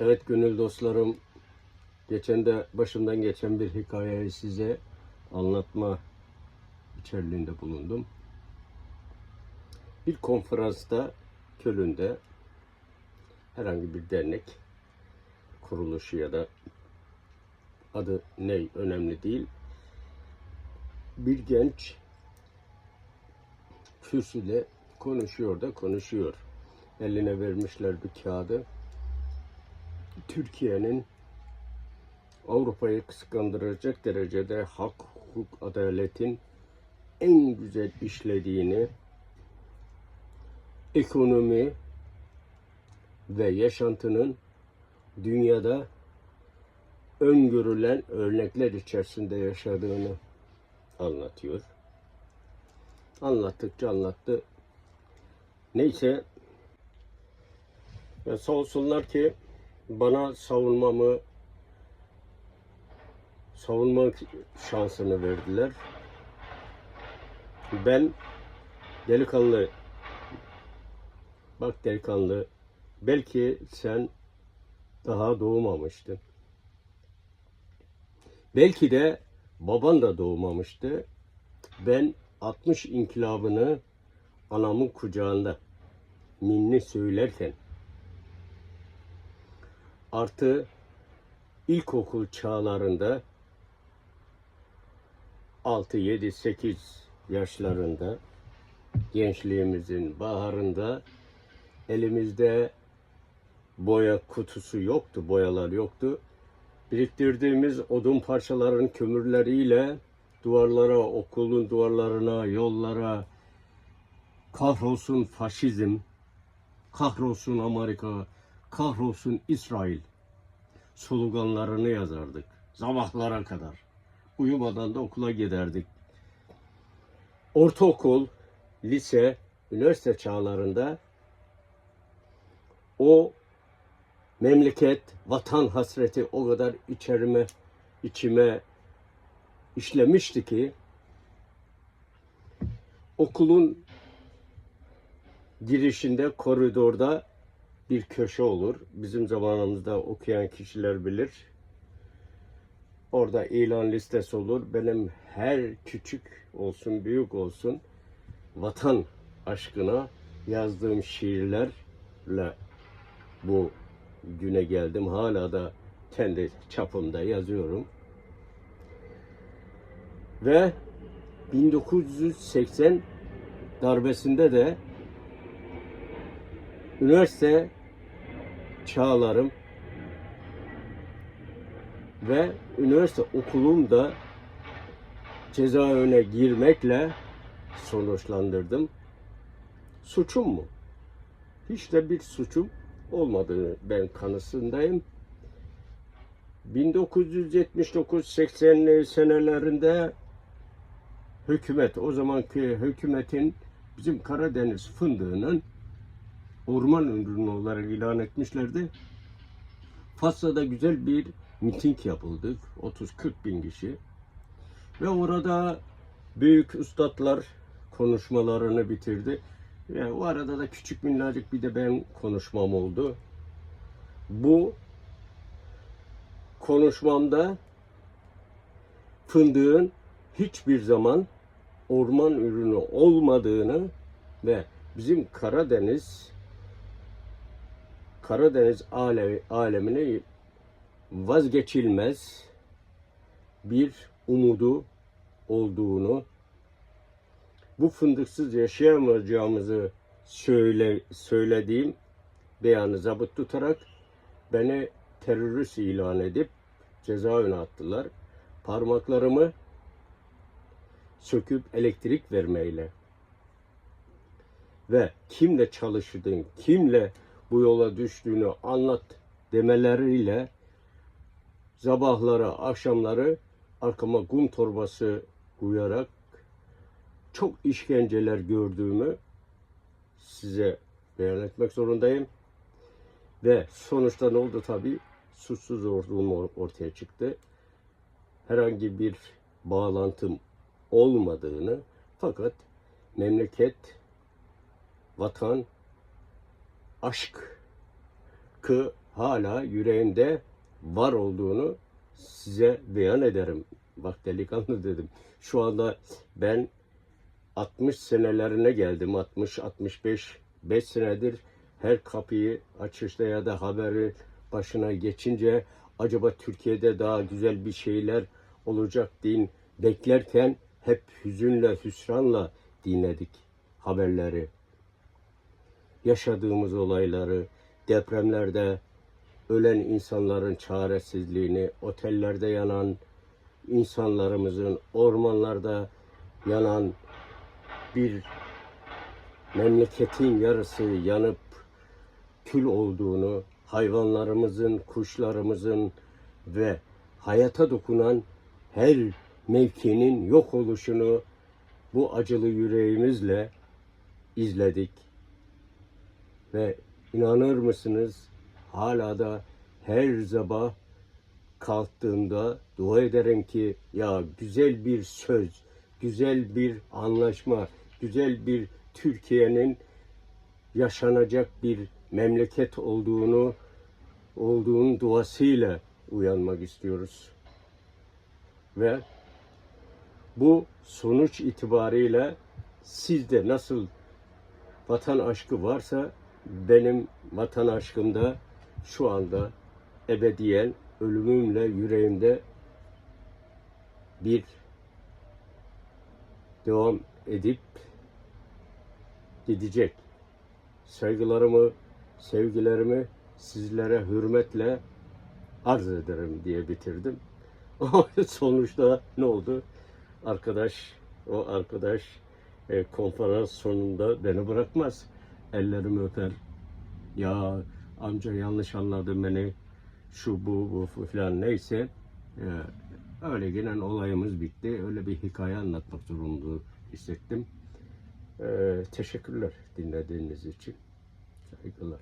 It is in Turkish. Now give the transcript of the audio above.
Evet gönül dostlarım, geçen de başımdan geçen bir hikayeyi size anlatma içerliğinde bulundum. Bir konferansta Köln'de herhangi bir dernek kuruluşu ya da adı ne önemli değil. Bir genç kürsüde konuşuyor da konuşuyor. Eline vermişler bir kağıdı. Türkiye'nin Avrupa'yı kıskandıracak derecede hak, hukuk, adaletin en güzel işlediğini, ekonomi ve yaşantının dünyada öngörülen örnekler içerisinde yaşadığını anlatıyor. Anlattıkça anlattı. Neyse ya sağ olsunlar ki bana savunmamı savunma şansını verdiler. Ben delikanlı bak delikanlı belki sen daha doğmamıştın. Belki de baban da doğmamıştı. Ben 60 inkılabını anamın kucağında ninni söylerken artı ilkokul çağlarında 6, 7, 8 yaşlarında gençliğimizin baharında elimizde boya kutusu yoktu, boyalar yoktu. Biriktirdiğimiz odun parçaların kömürleriyle duvarlara, okulun duvarlarına, yollara kahrolsun faşizm, kahrolsun Amerika, kahrolsun İsrail sloganlarını yazardık. Sabahlara kadar. Uyumadan da okula giderdik. Ortaokul, lise, üniversite çağlarında o memleket, vatan hasreti o kadar içerime, içime işlemişti ki okulun girişinde koridorda bir köşe olur. Bizim zamanımızda okuyan kişiler bilir. Orada ilan listesi olur. Benim her küçük olsun büyük olsun vatan aşkına yazdığım şiirlerle bu güne geldim. Hala da kendi çapımda yazıyorum. Ve 1980 darbesinde de üniversite çağlarım ve üniversite okulum da cezaevine girmekle sonuçlandırdım. Suçum mu? Hiç de bir suçum olmadığını ben kanısındayım. 1979-80'li senelerinde hükümet, o zamanki hükümetin bizim Karadeniz fındığının orman ürünü olarak ilan etmişlerdi. Fas'ta güzel bir miting yapıldı. 30-40 bin kişi. Ve orada büyük üstadlar konuşmalarını bitirdi. Yani o arada da küçük minnacık bir de ben konuşmam oldu. Bu konuşmamda fındığın hiçbir zaman orman ürünü olmadığını ve bizim Karadeniz Karadeniz alemi, alemine vazgeçilmez bir umudu olduğunu bu fındıksız yaşayamayacağımızı söyle, söylediğim beyanı zabıt tutarak beni terörist ilan edip cezaevine attılar. Parmaklarımı söküp elektrik vermeyle ve kimle çalıştığın, kimle bu yola düştüğünü anlat demeleriyle sabahları, akşamları arkama kum torbası uyarak çok işkenceler gördüğümü size beyan etmek zorundayım. Ve sonuçta ne oldu tabii? Suçsuz olduğum ortaya çıktı. Herhangi bir bağlantım olmadığını fakat memleket, vatan, aşkı hala yüreğimde var olduğunu size beyan ederim. Bak delikanlı dedim. Şu anda ben 60 senelerine geldim. 60 65 5 senedir her kapıyı açışta ya da haberi başına geçince acaba Türkiye'de daha güzel bir şeyler olacak din beklerken hep hüzünle, hüsranla dinledik haberleri. Yaşadığımız olayları, depremlerde ölen insanların çaresizliğini, otellerde yanan insanlarımızın, ormanlarda yanan bir memleketin yarısı yanıp kül olduğunu, hayvanlarımızın, kuşlarımızın ve hayata dokunan her mevkinin yok oluşunu bu acılı yüreğimizle izledik. Ve inanır mısınız hala da her sabah kalktığımda dua ederim ki ya güzel bir söz, güzel bir anlaşma, güzel bir Türkiye'nin yaşanacak bir memleket olduğunu olduğunun duasıyla uyanmak istiyoruz. Ve bu sonuç itibariyle sizde nasıl vatan aşkı varsa benim vatan aşkım da şu anda ebediyen ölümümle yüreğimde bir devam edip gidecek. Saygılarımı, sevgilerimi sizlere hürmetle arz ederim diye bitirdim. Sonuçta ne oldu? Arkadaş, o arkadaş e, konferans sonunda beni bırakmaz. Ellerimi öper. Ya amca yanlış anladın beni. Şu bu bu falan neyse. E, öyle gelen olayımız bitti. Öyle bir hikaye anlatmak zorunda hissettim. E, teşekkürler dinlediğiniz için. Saygılar.